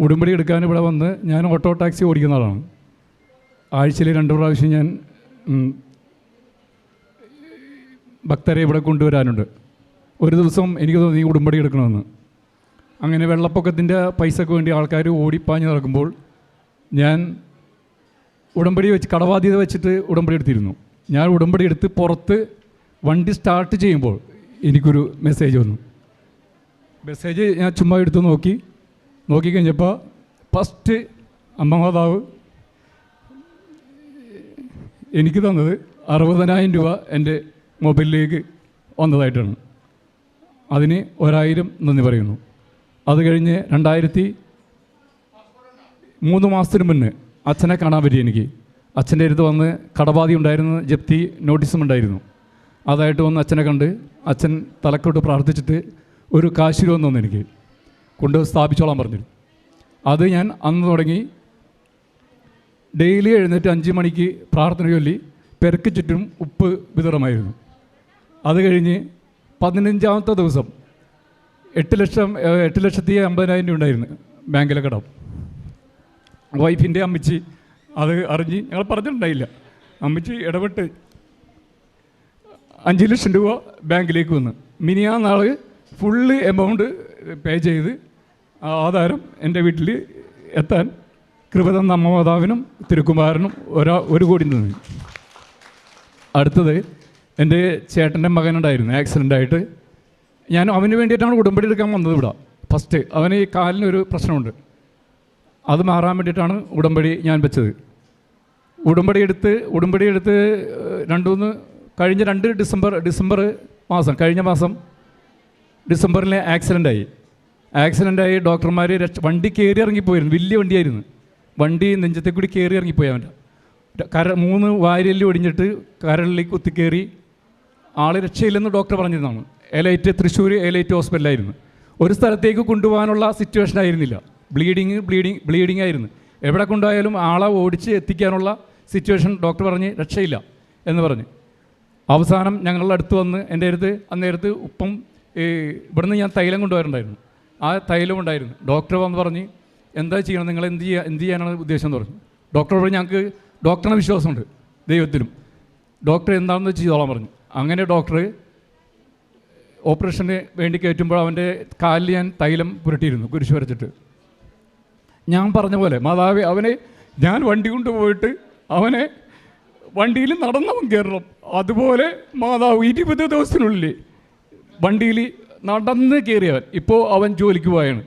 ഉടുമ്പടി എടുക്കാൻ ഇവിടെ വന്ന് ഞാൻ ഓട്ടോ ടാക്സി ഓടിക്കുന്ന ആളാണ്. ആഴ്ചയിൽ രണ്ട് പ്രാവശ്യം ഞാൻ ഭക്തരെ ഇവിടെ കൊണ്ടുവരാനുണ്ട്. ഒരു ദിവസം എനിക്ക് തോന്നി ഉടുമ്പടി എടുക്കണമെന്ന്. അങ്ങനെ വെള്ളപ്പൊക്കത്തിന്റെ പൈസക്ക് വേണ്ടി ആൾക്കാർ ഓടിപ്പാഞ്ഞ് നടക്കുമ്പോൾ ഞാൻ ഉടമ്പടി വെച്ച് കടബാധ്യത വെച്ചിട്ട് ഉടമ്പടി എടുത്തിരുന്നു. ഞാൻ ഉടമ്പടി എടുത്ത് പുറത്ത് വണ്ടി സ്റ്റാർട്ട് ചെയ്യുമ്പോൾ എനിക്കൊരു മെസ്സേജ് വന്നു. മെസ്സേജ് ഞാൻ ചുമ്മാ എടുത്ത് നോക്കി. നോക്കിക്കഴിഞ്ഞപ്പോൾ ഫസ്റ്റ് അമ്മമാതാവ് എനിക്ക് തന്നത് അറുപതിനായിരം രൂപ എന്റെ മൊബൈലിലേക്ക് വന്നതായിട്ടാണ്. അതിന് ഒരായിരം നന്ദി പറയുന്നു. അത് കഴിഞ്ഞ് രണ്ടായിരത്തി മൂന്ന് മാസത്തിന് മുന്നേ അച്ഛനെ കാണാൻ പറ്റി എനിക്ക്. അച്ഛന്റെ അടുത്ത് വന്ന് കടബാധി ഉണ്ടായിരുന്ന ജപ്തി നോട്ടീസും ഉണ്ടായിരുന്നു. അതായിട്ട് വന്ന് അച്ഛനെ കണ്ട് അച്ഛൻ തലക്കോട്ട് പ്രാർത്ഥിച്ചിട്ട് ഒരു കാശ് രൂപ എനിക്ക്. കൊണ്ട് സ്ഥാപിച്ചോളാൻ പറഞ്ഞു. അത് ഞാൻ അന്ന് തുടങ്ങി ഡെയിലി എഴുന്നേറ്റ് അഞ്ച് മണിക്ക് പ്രാർത്ഥന ചൊല്ലി പെരക്ക് ചുറ്റും ഉപ്പ് വിതരണമായിരുന്നു. അത് കഴിഞ്ഞ് പതിനഞ്ചാമത്തെ ദിവസം എട്ട് ലക്ഷം എട്ട് ലക്ഷത്തി അമ്പതിനായിരം രൂപ ഉണ്ടായിരുന്നു ബാങ്കിലെ കടം വൈഫിന്റെ അമ്മച്ചി അത് അറിഞ്ഞ് ഞങ്ങൾ പറഞ്ഞിട്ടുണ്ടായില്ല. അമ്മച്ചി ഇടപെട്ട് അഞ്ച് ലക്ഷം രൂപ ബാങ്കിലേക്ക് വന്ന്. മിനിയാ നാൾ ഫുള്ള് എമൗണ്ട് പേ ചെയ്ത് ആധാരം എന്റെ വീട്ടിൽ എത്താൻ കൃപതന്ന അമ്മമാതാവിനും തിരുക്കുമാരനും ഒരാ ഒരു കോടി തന്നു അടുത്തത് എന്റെ ചേട്ടന്റെ മകനുണ്ടായിരുന്നു ആക്സിഡന്റ് ആയിട്ട്. ഞാൻ അവന് വേണ്ടിയിട്ടാണ് ഉടമ്പടി എടുക്കാൻ വന്നത് ഇവിടെ. ഫസ്റ്റ് അവന് ഈ കാലിനൊരു പ്രശ്നമുണ്ട്. അത് മാറാൻ വേണ്ടിയിട്ടാണ് ഉടമ്പടി ഞാൻ വെച്ചത്. ഉടമ്പടി എടുത്ത് ഉടമ്പടി എടുത്ത് രണ്ടു മൂന്ന് കഴിഞ്ഞ രണ്ട് ഡിസംബർ ഡിസംബർ മാസം കഴിഞ്ഞ മാസം ഡിസംബറിൽ ആക്സിഡന്റ് ആയി. ആക്സിഡന്റ് ആയി ഡോക്ടർമാർ രക്ഷ വണ്ടി കയറി ഇറങ്ങിപ്പോയിരുന്നു വലിയ വണ്ടിയായിരുന്നു. വണ്ടി നെഞ്ചത്തെ കൂടി കയറി ഇറങ്ങിപ്പോയി അവന്റെ. കര മൂന്ന് വാരിയല്ലി ഒടിഞ്ഞിട്ട് കരളിലേക്ക് കുത്തിക്കയറി ആൾ രക്ഷയില്ലെന്ന് ഡോക്ടർ പറഞ്ഞിരുന്നതാണ്. എലൈറ്റ് തൃശ്ശൂർ എലൈറ്റ് ഹോസ്പിറ്റലായിരുന്നു. ഒരു സ്ഥലത്തേക്ക് കൊണ്ടുപോകാനുള്ള സിറ്റുവേഷൻ ആയിരുന്നില്ല. ബ്ലീഡിങ് ബ്ലീഡിങ് ബ്ലീഡിങ് ആയിരുന്നു. എവിടെ കൊണ്ടുപോയാലും ആളെ ഓടിച്ച് എത്തിക്കാനുള്ള സിറ്റുവേഷൻ ഡോക്ടർ പറഞ്ഞ് രക്ഷയില്ല എന്ന് പറഞ്ഞ്. അവസാനം ഞങ്ങളുടെ അടുത്ത് വന്ന് എന്റെ അടുത്ത് അന്നേരത്ത് ഉപ്പം ഇവിടുന്ന് ഞാൻ തൈലം കൊണ്ടുവരണ്ടായിരുന്നു ആ തൈലം ഉണ്ടായിരുന്നു. ഡോക്ടർ വന്ന് പറഞ്ഞ് എന്താ ചെയ്യണം നിങ്ങൾ എന്ത് ചെയ്യുക എന്ത് ചെയ്യാനാണ് ഉദ്ദേശം? എന്ന് പറഞ്ഞു. ഡോക്ടർ പറഞ്ഞു ഞങ്ങൾക്ക് ഡോക്ടറിനെ വിശ്വാസമുണ്ട് ദൈവത്തിലും. ഡോക്ടർ എന്താണെന്ന് ചെയ്തോളാൻ പറഞ്ഞു. അങ്ങനെ ഡോക്ടർ ഓപ്പറേഷന് വേണ്ടി കയറ്റുമ്പോൾ അവന്റെ കാലിൽ ഞാൻ തൈലം പുരട്ടിയിരുന്നു കുരിശ് വരച്ചിട്ട്. ഞാൻ പറഞ്ഞ പോലെ മാതാവ് അവനെ ഞാൻ വണ്ടി കൊണ്ടുപോയിട്ട് അവനെ വണ്ടിയിൽ നടന്നവൻ കയറണം. അതുപോലെ മാതാവ് ഇരുപത് ദിവസത്തിനുള്ളിൽ വണ്ടിയിൽ നടന്ന് കയറിയവൻ ഇപ്പോൾ അവൻ ജോലിക്ക് പോയാണ്.